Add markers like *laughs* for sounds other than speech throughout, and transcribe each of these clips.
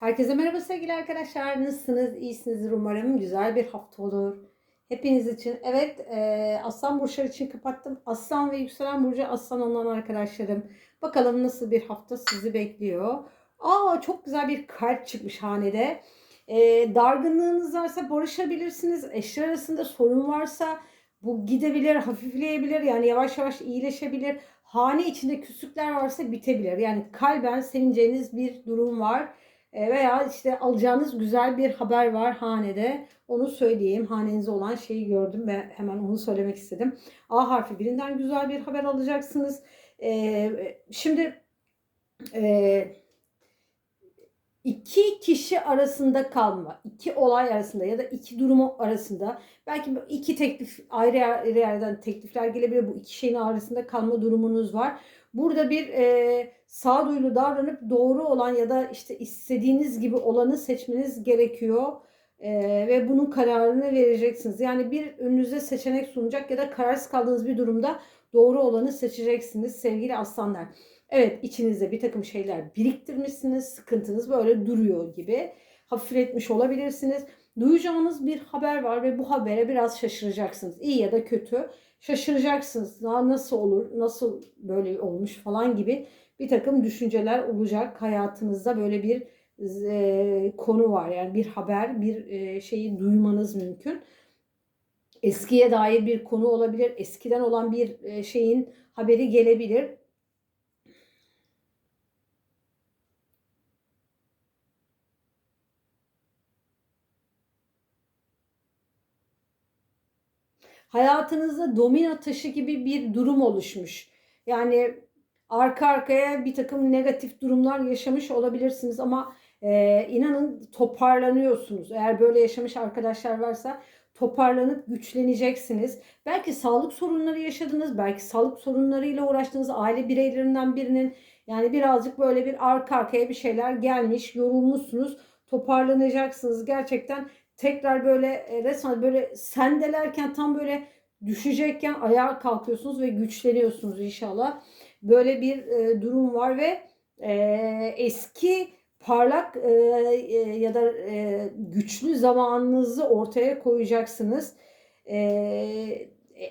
Herkese merhaba sevgili arkadaşlar. Nasılsınız? İyisinizdir umarım. Güzel bir hafta olur. Hepiniz için. Evet e, Aslan Burçları için kapattım. Aslan ve Yükselen Burcu Aslan olan arkadaşlarım. Bakalım nasıl bir hafta sizi bekliyor. Aa çok güzel bir kalp çıkmış hanede. E, dargınlığınız varsa barışabilirsiniz. Eşler arasında sorun varsa bu gidebilir, hafifleyebilir. Yani yavaş yavaş iyileşebilir. Hane içinde küslükler varsa bitebilir. Yani kalben sevineceğiniz bir durum var. E, veya işte alacağınız güzel bir haber var hanede. Onu söyleyeyim. Hanenizde olan şeyi gördüm ve hemen onu söylemek istedim. A harfi birinden güzel bir haber alacaksınız. E, şimdi e, iki kişi arasında kalma, iki olay arasında ya da iki durumu arasında belki iki teklif ayrı yerden teklifler gelebilir. Bu iki şeyin arasında kalma durumunuz var. Burada bir e, sağduyulu davranıp doğru olan ya da işte istediğiniz gibi olanı seçmeniz gerekiyor. E, ve bunun kararını vereceksiniz. Yani bir önünüze seçenek sunacak ya da kararsız kaldığınız bir durumda doğru olanı seçeceksiniz sevgili aslanlar. Evet içinizde bir takım şeyler biriktirmişsiniz. Sıkıntınız böyle duruyor gibi. Hafifletmiş olabilirsiniz. Duyacağınız bir haber var ve bu habere biraz şaşıracaksınız. İyi ya da kötü şaşıracaksınız. Nasıl olur, nasıl böyle olmuş falan gibi bir takım düşünceler olacak. Hayatınızda böyle bir e, konu var. Yani bir haber, bir e, şeyi duymanız mümkün. Eskiye dair bir konu olabilir. Eskiden olan bir e, şeyin haberi gelebilir. Hayatınızda domino taşı gibi bir durum oluşmuş. Yani arka arkaya bir takım negatif durumlar yaşamış olabilirsiniz ama e, inanın toparlanıyorsunuz. Eğer böyle yaşamış arkadaşlar varsa toparlanıp güçleneceksiniz. Belki sağlık sorunları yaşadınız, belki sağlık sorunlarıyla uğraştığınız aile bireylerinden birinin yani birazcık böyle bir arka arkaya bir şeyler gelmiş, yorulmuşsunuz. Toparlanacaksınız. Gerçekten tekrar böyle e, resmen böyle sendelerken tam böyle düşecekken ayağa kalkıyorsunuz ve güçleniyorsunuz inşallah. Böyle bir e, durum var ve e, eski parlak e, e, ya da e, güçlü zamanınızı ortaya koyacaksınız. E,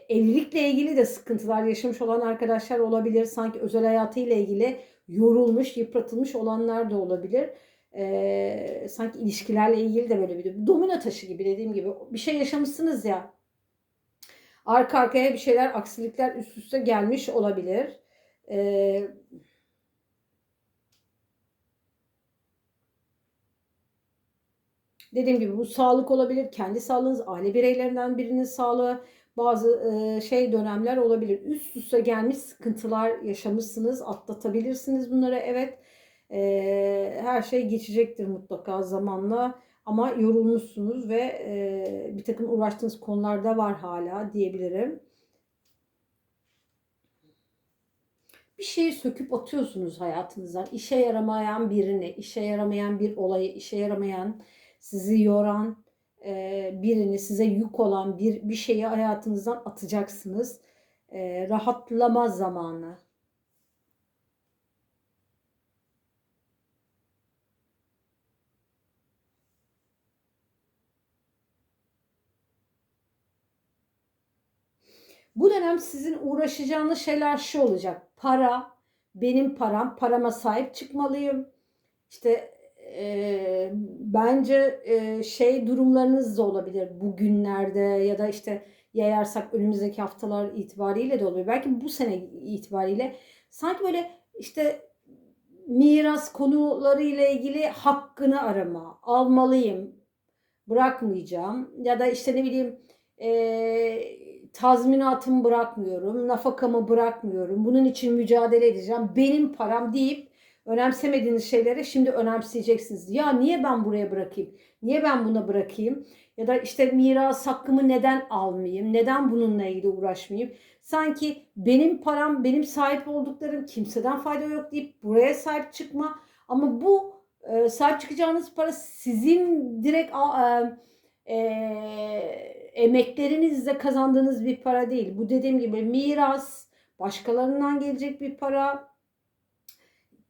evlilikle ilgili de sıkıntılar yaşamış olan arkadaşlar olabilir. Sanki özel hayatıyla ilgili yorulmuş, yıpratılmış olanlar da olabilir e, sanki ilişkilerle ilgili de böyle bir domino taşı gibi dediğim gibi bir şey yaşamışsınız ya arka arkaya bir şeyler aksilikler üst üste gelmiş olabilir. E, dediğim gibi bu sağlık olabilir, kendi sağlığınız, aile bireylerinden birinin sağlığı, bazı e, şey dönemler olabilir. Üst üste gelmiş sıkıntılar yaşamışsınız, atlatabilirsiniz bunları evet. E, her şey geçecektir mutlaka zamanla. Ama yorulmuşsunuz ve e, bir takım uğraştığınız konularda var hala diyebilirim. Bir şeyi söküp atıyorsunuz hayatınızdan. İşe yaramayan birini, işe yaramayan bir olayı, işe yaramayan, sizi yoran e, birini, size yük olan bir, bir şeyi hayatınızdan atacaksınız. E, rahatlama zamanı. Bu dönem sizin uğraşacağınız şeyler şu olacak. Para, benim param, parama sahip çıkmalıyım. İşte e, bence e, şey durumlarınız da olabilir bugünlerde ya da işte yayarsak önümüzdeki haftalar itibariyle de olabilir. Belki bu sene itibariyle sanki böyle işte miras konuları ile ilgili hakkını arama, almalıyım, bırakmayacağım ya da işte ne bileyim e, tazminatımı bırakmıyorum, nafakamı bırakmıyorum, bunun için mücadele edeceğim, benim param deyip önemsemediğiniz şeyleri şimdi önemseyeceksiniz. Ya niye ben buraya bırakayım? Niye ben buna bırakayım? Ya da işte miras hakkımı neden almayayım? Neden bununla ilgili uğraşmayayım? Sanki benim param, benim sahip olduklarım kimseden fayda yok deyip buraya sahip çıkma. Ama bu e, sahip çıkacağınız para sizin direkt e, e, emeklerinizle kazandığınız bir para değil. Bu dediğim gibi miras, başkalarından gelecek bir para,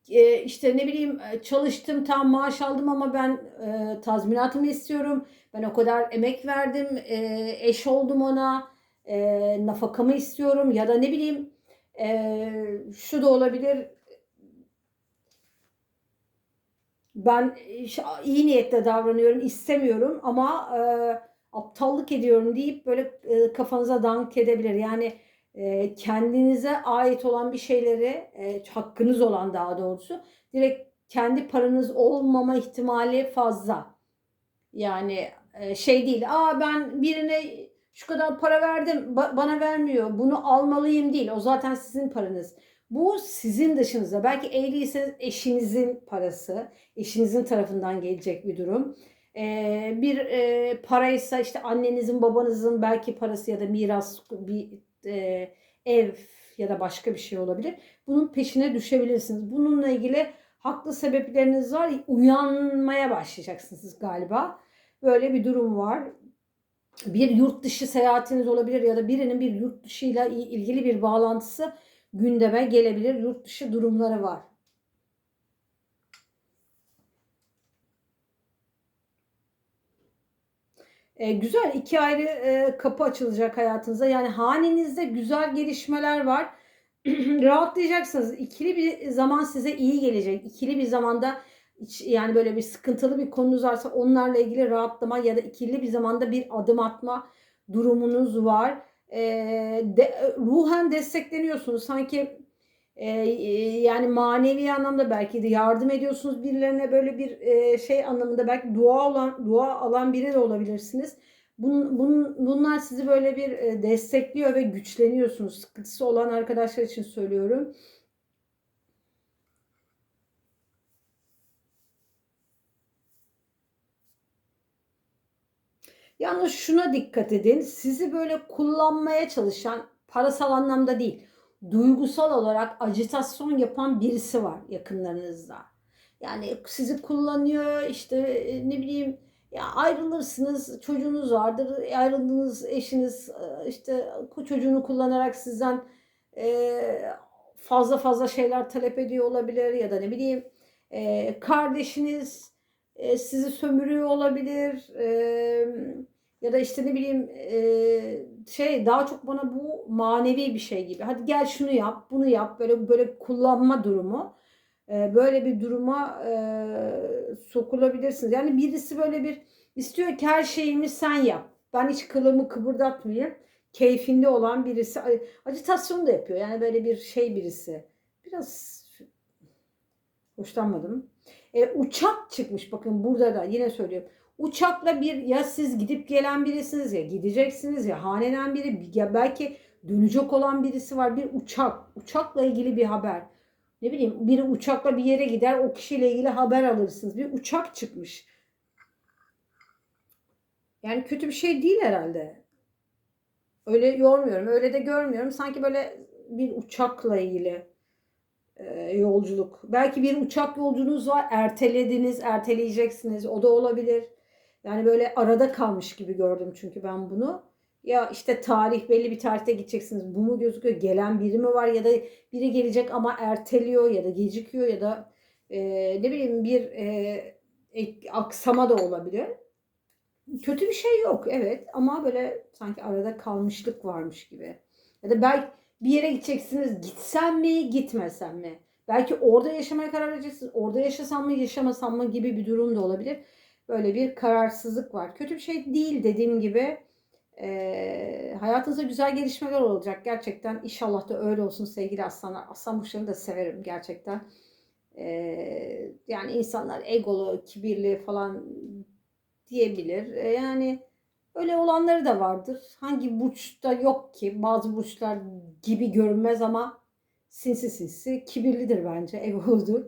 e, işte ne bileyim e, çalıştım tam maaş aldım ama ben e, tazminatımı istiyorum. Ben o kadar emek verdim, e, eş oldum ona, e, nafakamı istiyorum ya da ne bileyim e, şu da olabilir. Ben iş- iyi niyetle davranıyorum, istemiyorum ama e, aptallık ediyorum deyip böyle e, kafanıza dank edebilir. Yani e, kendinize ait olan bir şeyleri, e, hakkınız olan daha doğrusu, direkt kendi paranız olmama ihtimali fazla. Yani e, şey değil, aa ben birine şu kadar para verdim, ba- bana vermiyor, bunu almalıyım değil. O zaten sizin paranız. Bu sizin dışınızda. Belki evliyseniz eşinizin parası, eşinizin tarafından gelecek bir durum. Ee, bir e, paraysa işte annenizin, babanızın belki parası ya da miras bir e, ev ya da başka bir şey olabilir. Bunun peşine düşebilirsiniz. Bununla ilgili haklı sebepleriniz var. Uyanmaya başlayacaksınız galiba. Böyle bir durum var. Bir yurt dışı seyahatiniz olabilir ya da birinin bir yurt dışıyla ilgili bir bağlantısı gündeme gelebilir. Yurt dışı durumları var. E, güzel iki ayrı e, kapı açılacak hayatınıza. Yani hanenizde güzel gelişmeler var. *clears throat* Rahatlayacaksınız. İkili bir zaman size iyi gelecek. İkili bir zamanda hiç- yani böyle bir sıkıntılı bir konunuz varsa onlarla ilgili rahatlama ya da ikili bir zamanda bir adım atma durumunuz var. E, de, ruhen destekleniyorsunuz. Sanki e, yani manevi anlamda belki de yardım ediyorsunuz birilerine böyle bir e, şey anlamında belki dua olan dua alan biri de olabilirsiniz. Bun, bun, bunlar sizi böyle bir destekliyor ve güçleniyorsunuz. Sıkıntısı olan arkadaşlar için söylüyorum. Yalnız şuna dikkat edin. Sizi böyle kullanmaya çalışan parasal anlamda değil, duygusal olarak ajitasyon yapan birisi var yakınlarınızda. Yani sizi kullanıyor işte e, ne bileyim ya ayrılırsınız çocuğunuz vardır ayrıldığınız eşiniz e, işte çocuğunu kullanarak sizden e, fazla fazla şeyler talep ediyor olabilir ya da ne bileyim e, kardeşiniz e, sizi sömürüyor olabilir e, ya da işte ne bileyim e, şey daha çok bana bu manevi bir şey gibi. Hadi gel şunu yap, bunu yap. Böyle böyle kullanma durumu. E, böyle bir duruma e, sokulabilirsiniz. Yani birisi böyle bir istiyor ki her şeyimi sen yap. Ben hiç kılımı kıpırdatmayayım. Keyfinde olan birisi. Acitasyon da yapıyor. Yani böyle bir şey birisi. Biraz hoşlanmadım. E, uçak çıkmış bakın burada da yine söylüyorum. Uçakla bir ya siz gidip gelen birisiniz ya gideceksiniz ya haneden biri ya belki dönecek olan birisi var. Bir uçak, uçakla ilgili bir haber. Ne bileyim biri uçakla bir yere gider o kişiyle ilgili haber alırsınız. Bir uçak çıkmış. Yani kötü bir şey değil herhalde. Öyle yormuyorum, öyle de görmüyorum. Sanki böyle bir uçakla ilgili yolculuk. Belki bir uçak yolculuğunuz var. Ertelediniz, erteleyeceksiniz. O da olabilir. Yani böyle arada kalmış gibi gördüm çünkü ben bunu. Ya işte tarih belli bir tarihte gideceksiniz. Bu mu gözüküyor? Gelen biri mi var ya da biri gelecek ama erteliyor ya da gecikiyor ya da e, ne bileyim bir e, aksama da olabilir. Kötü bir şey yok evet ama böyle sanki arada kalmışlık varmış gibi. Ya da belki bir yere gideceksiniz gitsem mi gitmesem mi? Belki orada yaşamaya karar vereceksiniz. Orada yaşasam mı yaşamasam mı gibi bir durum da olabilir. Böyle bir kararsızlık var. Kötü bir şey değil dediğim gibi. E, hayatınızda güzel gelişmeler olacak. Gerçekten inşallah da öyle olsun sevgili aslanlar. Aslan burçlarını da severim gerçekten. E, yani insanlar egolu, kibirli falan diyebilir. E, yani öyle olanları da vardır. Hangi burçta yok ki? Bazı burçlar gibi görünmez ama sinsi sinsi kibirlidir bence. *laughs* Egoludur.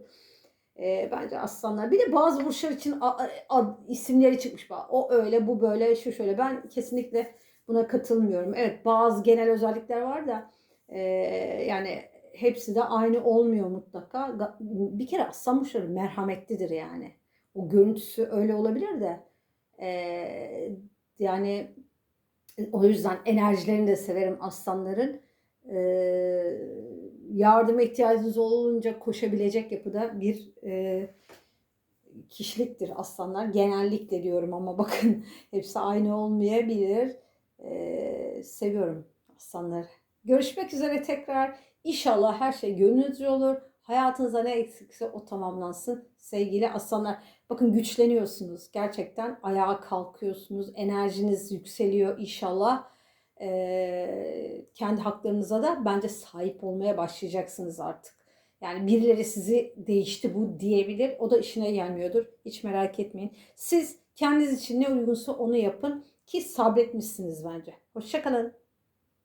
E, bence aslanlar. Bir de bazı burçlar için a- a- isimleri çıkmış. O öyle, bu böyle, şu şöyle. Ben kesinlikle buna katılmıyorum. Evet bazı genel özellikler var da e, yani hepsi de aynı olmuyor mutlaka. Bir kere aslan burçları merhametlidir yani. O görüntüsü öyle olabilir de e, yani o yüzden enerjilerini de severim aslanların. E, yardıma ihtiyacınız olunca koşabilecek yapıda bir e, kişiliktir aslanlar. Genellikle diyorum ama *laughs* bakın hepsi aynı olmayabilir. E, seviyorum aslanları. Görüşmek üzere tekrar. İnşallah her şey gönlünüzce olur. Hayatınızda ne eksikse o tamamlansın. Sevgili aslanlar. Bakın güçleniyorsunuz. Gerçekten ayağa kalkıyorsunuz. Enerjiniz yükseliyor inşallah. Ee, kendi haklarınıza da bence sahip olmaya başlayacaksınız artık. Yani birileri sizi değişti bu diyebilir. O da işine gelmiyordur. Hiç merak etmeyin. Siz kendiniz için ne uygunsa onu yapın ki sabretmişsiniz bence. Hoşçakalın.